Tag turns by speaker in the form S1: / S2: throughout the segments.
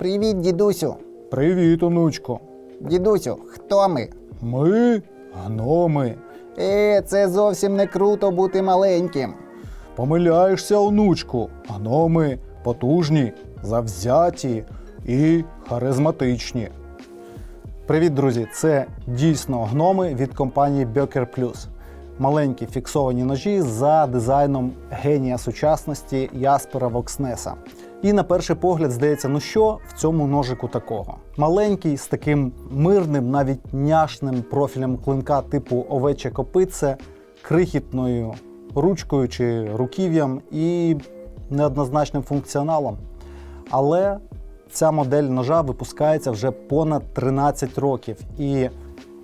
S1: Привіт, дідусю.
S2: Привіт, онучко.
S1: Дідусю, хто ми?
S2: Ми гноми.
S1: Е, це зовсім не круто бути маленьким.
S2: Помиляєшся, онучку. Гноми потужні, завзяті і харизматичні. Привіт, друзі! Це дійсно гноми від компанії Böker Plus. Маленькі фіксовані ножі за дизайном генія сучасності Яспера Вокснеса. І на перший погляд здається, ну що в цьому ножику такого? Маленький з таким мирним, навіть няшним профілем клинка типу овече копитце, крихітною ручкою чи руків'ям і неоднозначним функціоналом. Але ця модель ножа випускається вже понад 13 років. І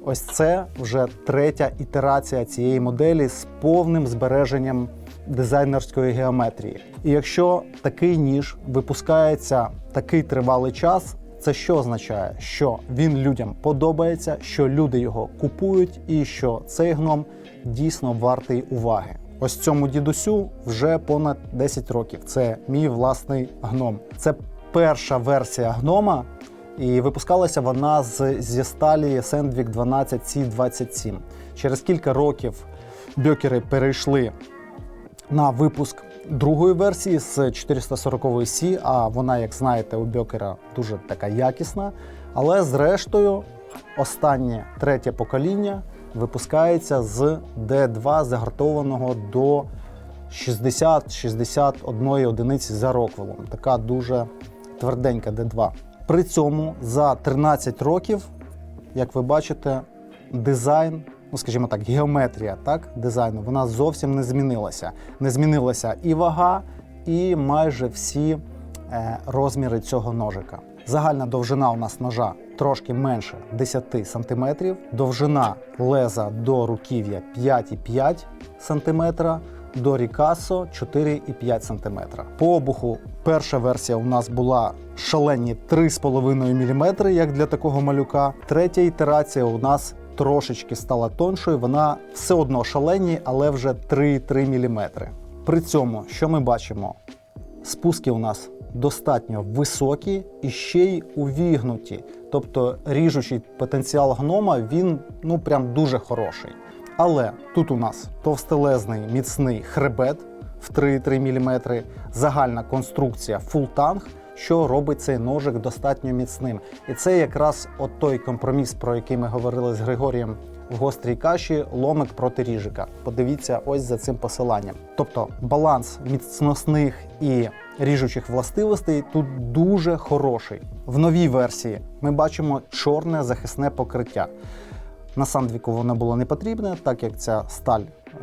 S2: ось це вже третя ітерація цієї моделі з повним збереженням дизайнерської геометрії. І якщо такий ніж випускається такий тривалий час, це що означає? Що він людям подобається, що люди його купують, і що цей гном дійсно вартий уваги. Ось цьому дідусю вже понад 10 років. Це мій власний гном. Це перша версія гнома, і випускалася вона з, зі сталі Sandvik 12 C27. Через кілька років бьокери перейшли на випуск другої версії з 440 C, а вона, як знаєте, у бьокера дуже така якісна. Але зрештою, останнє третє покоління випускається з D2 загартованого до 60-61 одиниці за роквелом. Така дуже тверденька D2. При цьому за 13 років, як ви бачите, дизайн, ну скажімо так, геометрія так, дизайну, вона зовсім не змінилася. Не змінилася і вага, і майже всі е, розміри цього ножика. Загальна довжина у нас ножа трошки менше 10 см, довжина леза до руків'я 5,5 см, до Рікасо 4,5 см. По обуху перша версія у нас була шалені 3,5 мм, як для такого малюка. Третя ітерація у нас трошечки стала тоншою, вона все одно шалені, але вже 3,3 мм. При цьому, що ми бачимо? Спуски у нас достатньо високі і ще й увігнуті. Тобто ріжучий потенціал гнома він ну прям дуже хороший. Але тут у нас товстелезний міцний хребет в 3,3 мм, загальна конструкція фултанг, що робить цей ножик достатньо міцним. І це якраз от той компроміс, про який ми говорили з Григорієм в гострій каші ломик проти ріжика. Подивіться ось за цим посиланням. Тобто баланс міцносних і ріжучих властивостей тут дуже хороший. В новій версії ми бачимо чорне захисне покриття. На сандвіку воно було не потрібне, так як ця сталь е,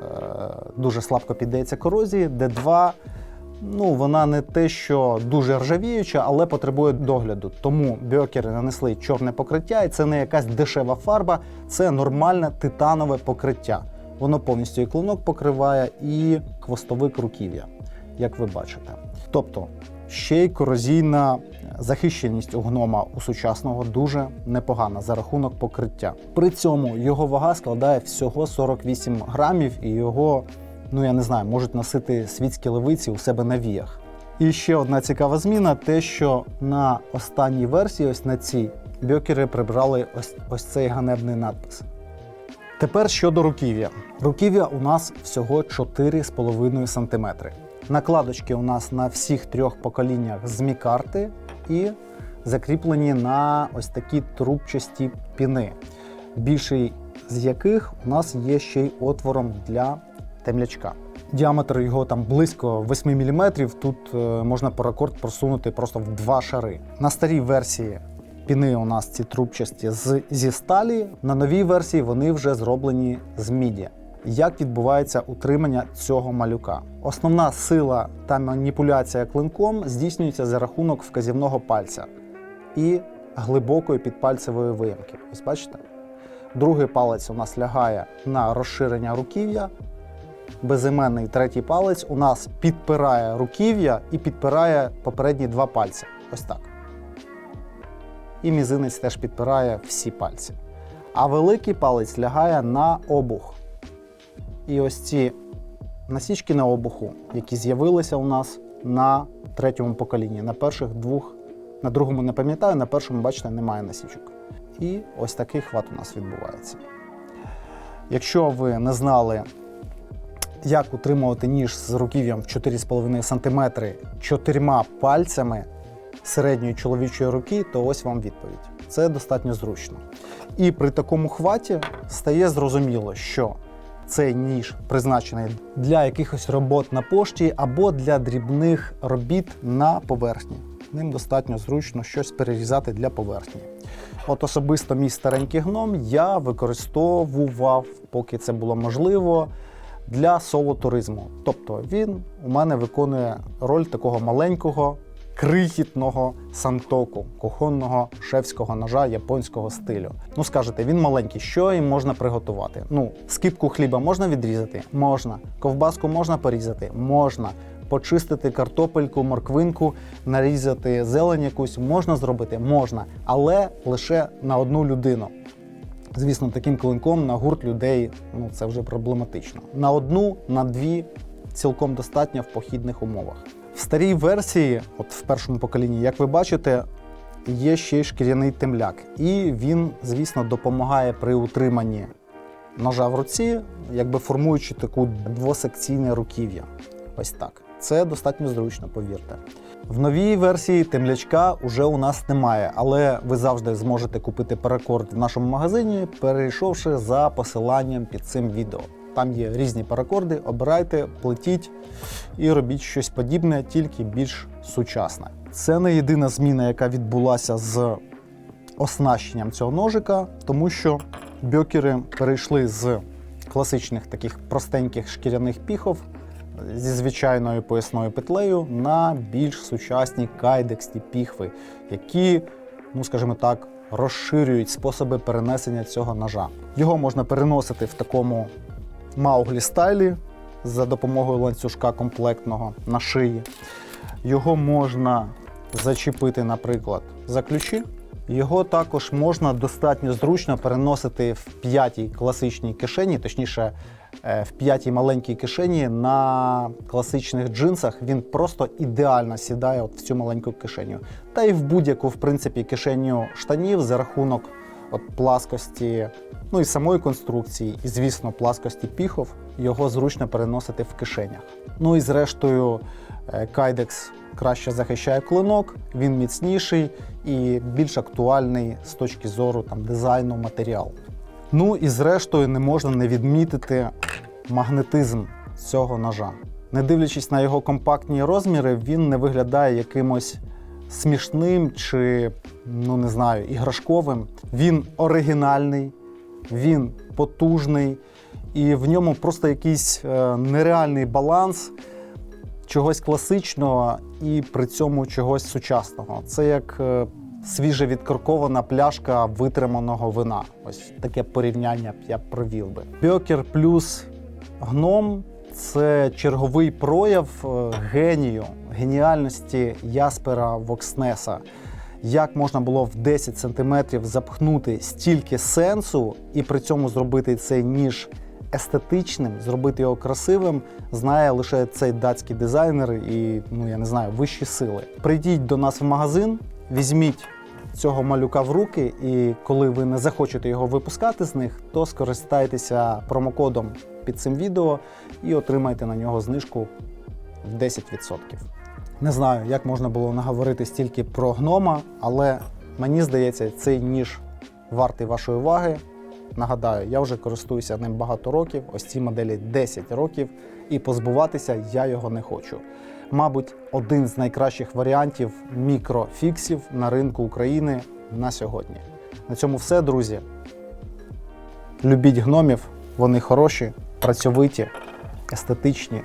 S2: дуже слабко піддається корозії. Д2 ну, вона не те, що дуже ржавіюча, але потребує догляду. Тому бьокери нанесли чорне покриття, і це не якась дешева фарба, це нормальне титанове покриття. Воно повністю і клинок покриває, і хвостовик руків'я, як ви бачите. Тобто ще й корозійна захищеність у гнома у сучасного дуже непогана за рахунок покриття. При цьому його вага складає всього 48 грамів, і його, ну я не знаю, можуть носити світські левиці у себе на віях. І ще одна цікава зміна: те, що на останній версії, ось на цій, бьокери прибрали ось, ось цей ганебний надпис. Тепер щодо руків'я. Руків'я у нас всього 4,5 см. Накладочки у нас на всіх трьох поколіннях з мікарти і закріплені на ось такі трубчасті піни, більший з яких у нас є ще й отвором для темлячка. Діаметр його там близько 8 мм. Тут е, можна паракорд просунути просто в два шари. На старій версії піни у нас ці трубчасті з, зі сталі. На новій версії вони вже зроблені з міді. Як відбувається утримання цього малюка? Основна сила та маніпуляція клинком здійснюється за рахунок вказівного пальця і глибокої підпальцевої виямки. Ось бачите? Другий палець у нас лягає на розширення руків'я. Безіменний третій палець у нас підпирає руків'я і підпирає попередні два пальці. Ось так. І мізинець теж підпирає всі пальці. А великий палець лягає на обух. І ось ці насічки на обуху, які з'явилися у нас на третьому поколінні, на перших двох На другому не пам'ятаю, на першому, бачите, немає насічок. І ось такий хват у нас відбувається. Якщо ви не знали, як утримувати ніж з руків'ям в 4,5 см чотирма пальцями середньої чоловічої руки, то ось вам відповідь. Це достатньо зручно. І при такому хваті стає зрозуміло, що цей ніж призначений для якихось робот на пошті або для дрібних робіт на поверхні. Ним достатньо зручно щось перерізати для поверхні. От особисто мій старенький гном я використовував, поки це було можливо, для соло-туризму. Тобто він у мене виконує роль такого маленького, крихітного сантоку, кухонного шефського ножа японського стилю. Ну скажете, він маленький, що їм можна приготувати? Ну, скипку хліба можна відрізати? Можна. Ковбаску можна порізати? Можна. Почистити картопельку, морквинку, нарізати зелень якусь можна зробити? Можна, але лише на одну людину. Звісно, таким клинком на гурт людей ну це вже проблематично. На одну, на дві цілком достатньо в похідних умовах. В старій версії, от в першому поколінні, як ви бачите, є ще й шкіряний темляк, і він, звісно, допомагає при утриманні ножа в руці, якби формуючи таку двосекційне руків'я. Ось так. Це достатньо зручно, повірте. В новій версії темлячка уже у нас немає, але ви завжди зможете купити паракорд в нашому магазині, перейшовши за посиланням під цим відео. Там є різні паракорди, обирайте, плетіть і робіть щось подібне, тільки більш сучасне. Це не єдина зміна, яка відбулася з оснащенням цього ножика, тому що бьокери перейшли з класичних таких простеньких шкіряних піхов зі звичайною поясною петлею на більш сучасні кайдексні піхви, які, ну скажімо так, розширюють способи перенесення цього ножа. Його можна переносити в такому мауглі стайлі за допомогою ланцюжка комплектного на шиї. Його можна зачепити, наприклад, за ключі. Його також можна достатньо зручно переносити в п'ятій класичній кишені, точніше, е, в п'ятій маленькій кишені на класичних джинсах. Він просто ідеально сідає от в цю маленьку кишеню. Та й в будь-яку, в принципі, кишеню штанів за рахунок от пласкості, ну і самої конструкції, і, звісно, пласкості піхов, його зручно переносити в кишенях. Ну і зрештою, е, Kydex краще захищає клинок, він міцніший і більш актуальний з точки зору там, дизайну матеріалу. Ну і зрештою не можна не відмітити магнетизм цього ножа. Не дивлячись на його компактні розміри, він не виглядає якимось смішним чи, ну не знаю, іграшковим. Він оригінальний, він потужний, і в ньому просто якийсь е, нереальний баланс чогось класичного і при цьому чогось сучасного. Це як е, свіже відкоркована пляшка витриманого вина. Ось таке порівняння я провів би. Бьокер плюс гном це черговий прояв е, генію, геніальності Яспера Вокснеса. Як можна було в 10 сантиметрів запхнути стільки сенсу і при цьому зробити цей ніж естетичним, зробити його красивим, знає лише цей датський дизайнер і, ну я не знаю, вищі сили. Прийдіть до нас в магазин, візьміть цього малюка в руки, і коли ви не захочете його випускати з них, то скористайтеся промокодом під цим відео і отримайте на нього знижку в 10%. Не знаю, як можна було наговорити стільки про гнома, але мені здається, цей ніж вартий вашої уваги. Нагадаю, я вже користуюся ним багато років, ось цій моделі 10 років, і позбуватися я його не хочу. Мабуть, один з найкращих варіантів мікрофіксів на ринку України на сьогодні. На цьому все, друзі. Любіть гномів, вони хороші, працьовиті, естетичні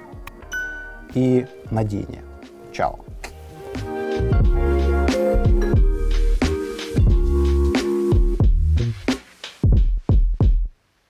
S2: і надійні. Чао!